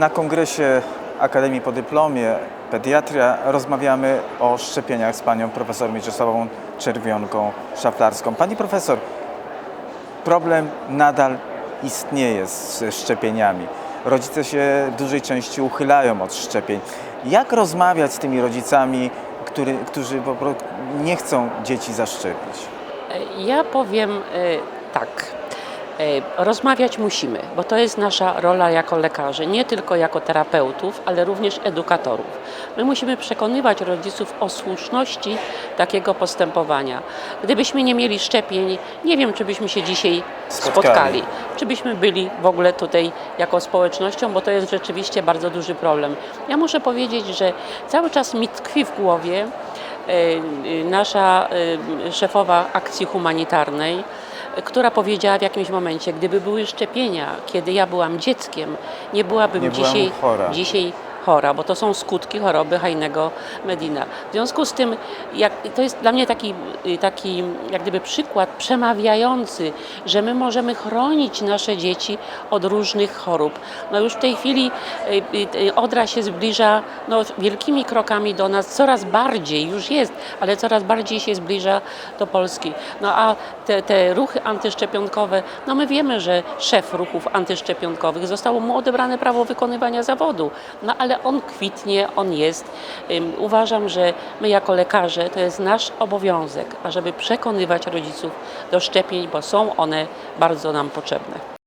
Na kongresie Akademii po dyplomie pediatria rozmawiamy o szczepieniach z panią profesor Mieczysławą Czerwionką-Szaflarską. Pani profesor, problem nadal istnieje z szczepieniami. Rodzice się w dużej części uchylają od szczepień. Jak rozmawiać z tymi rodzicami, który, którzy po prostu nie chcą dzieci zaszczepić? Ja powiem e, tak. E, Rozmawiać musimy, bo to jest nasza rola jako lekarzy, nie tylko jako terapeutów, ale również edukatorów. My musimy przekonywać rodziców o słuszności takiego postępowania. Gdybyśmy nie mieli szczepień, nie wiem, czy byśmy się dzisiaj Spotkali. spotkali, czy byśmy byli w ogóle tutaj jako społecznością, bo to jest rzeczywiście bardzo duży problem. Ja muszę powiedzieć, że cały czas mi tkwi w głowie e, nasza e, szefowa akcji humanitarnej, która powiedziała w jakimś momencie, gdyby były szczepienia, kiedy ja byłam dzieckiem, nie byłabym Nie dzisiaj, dzisiaj chora, bo to są skutki choroby Hajnego Medina. W związku z tym, jak, to jest dla mnie taki, y, taki jak gdyby przykład przemawiający, że my możemy chronić nasze dzieci od różnych chorób. No już w tej chwili y, y, Odra się zbliża no, wielkimi krokami do nas, coraz bardziej, już jest, ale coraz bardziej się zbliża do Polski. No a te, te ruchy antyszczepionkowe, no my wiemy, że szef ruchów antyszczepionkowych zostało mu odebrane prawo wykonywania zawodu, no ale on kwitnie, on jest. Uważam, że my jako lekarze to jest nasz obowiązek, ażeby przekonywać rodziców do szczepień, bo są one bardzo nam potrzebne.